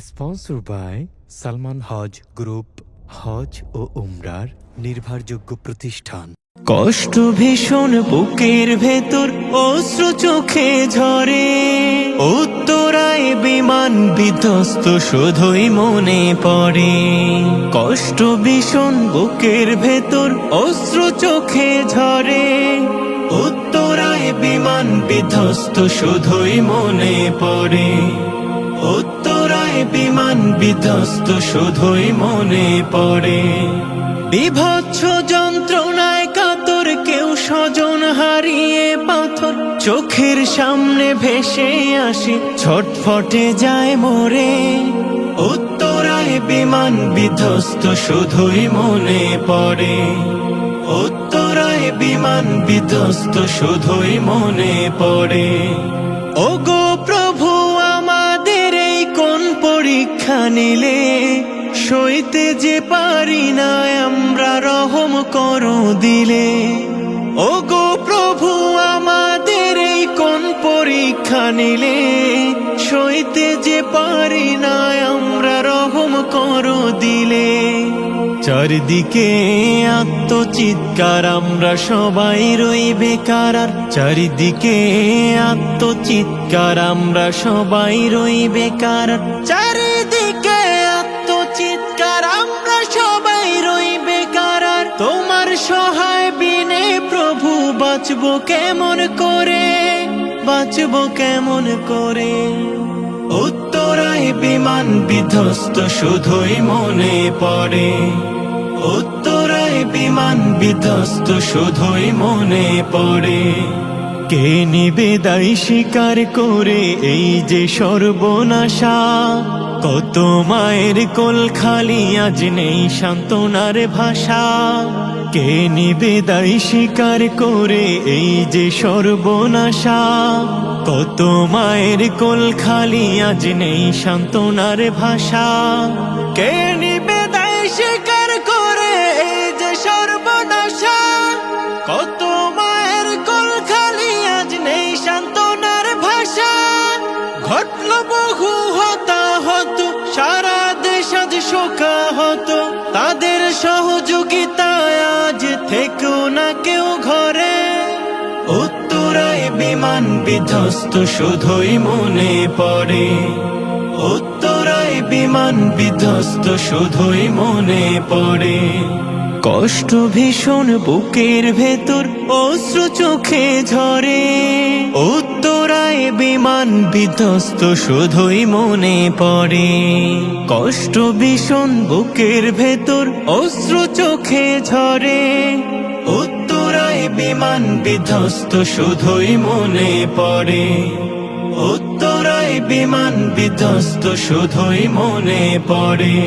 Sponsor by Salman Hajj group হজ ও উমরার নির্ভরযোগ্য প্রতিষ্ঠান। কষ্ট ভীষণ বুকের ভেতর, অশ্র চোখে ঝরে। উত্তরায় বিমান বিধ্বস্ত, শুধুই মনে পড়ে। কষ্ট ভীষণ বুকের ভেতর, অশ্র চোখে ঝরে। উত্তরায় বিমান বিধ্বস্ত, শুধুই মনে পড়ে। উত্তরায় বিমান বিধ্বস্ত শুধুই মনে পড়ে। বিভৎস যন্ত্রণায় কাতর কেউ স্বজন হারিয়ে পাথর। চোখের সামনে ভেসে আসে, ছটফটে যায় মরে। উত্তরায় বিমান বিধ্বস্ত শুধুই মনে পড়ে। উত্তরায় বিমান বিধ্বস্ত শুধুই মনে পড়ে। পরীক্ষা সইতে যে পারি না, আমরা রহম করো দিলে। ওগো প্রভু, আমাদের এই কোন পরীক্ষা নিলে? সইতে যে পারি না, আমরা রহম করো দিলে। চারিদিকে আত্মচিৎকার, আমরা সবাই রই বেকার। আর চারিদিকে আত্মচিৎকার, আমরা সবাই রই বেকার। চারিদিকে বাঁচবো কেমন করে? বাঁচবো কেমন করে? উত্তরায় বিমান বিধ্বস্ত শুধুই মনে পড়ে। উত্তরায় বিমান বিধ্বস্ত শুধুই মনে পড়ে। কে নিবে দায় স্বীকার করে এই যে সর্বনাশা? কত মায়ের কোল খালি, আজ নেই সান্ত্বনার ভাষা। কে নিবে দায় স্বীকার করে এই যে সর্বনাশা? কত মায়ের কোল খালি আজ নেই সান্ত্বনার ভাষা। কে নিবে দায় স্বীকার করে এই যে সর্বনাশা? কত মায়ের কোল খালি আজ নেই সান্ত্বনার ভাষা। ঘটল বহু হতাহত, সারা দেশ আজ শোকাহত কেউ ঘরে। উত্তরায় বিমান বিধ্বস্ত, শুধুই মনে পড়ে। উত্তরায় বিমান বিধ্বস্ত, শুধুই মনে পড়ে। কষ্ট ভীষণ বুকের ভেতর, অশ্রু চোখে ঝরে। উত্তরায় বিমান বিধ্বস্ত, শুধুই মনে পড়ে। কষ্ট ভীষণ বুকের ভেতর, অশ্রু চোখে ঝরে। উত্তরায় বিমান বিধ্বস্ত শুধুই মনে পড়ে। উত্তরায় বিমান বিধ্বস্ত শুধুই মনে পড়ে।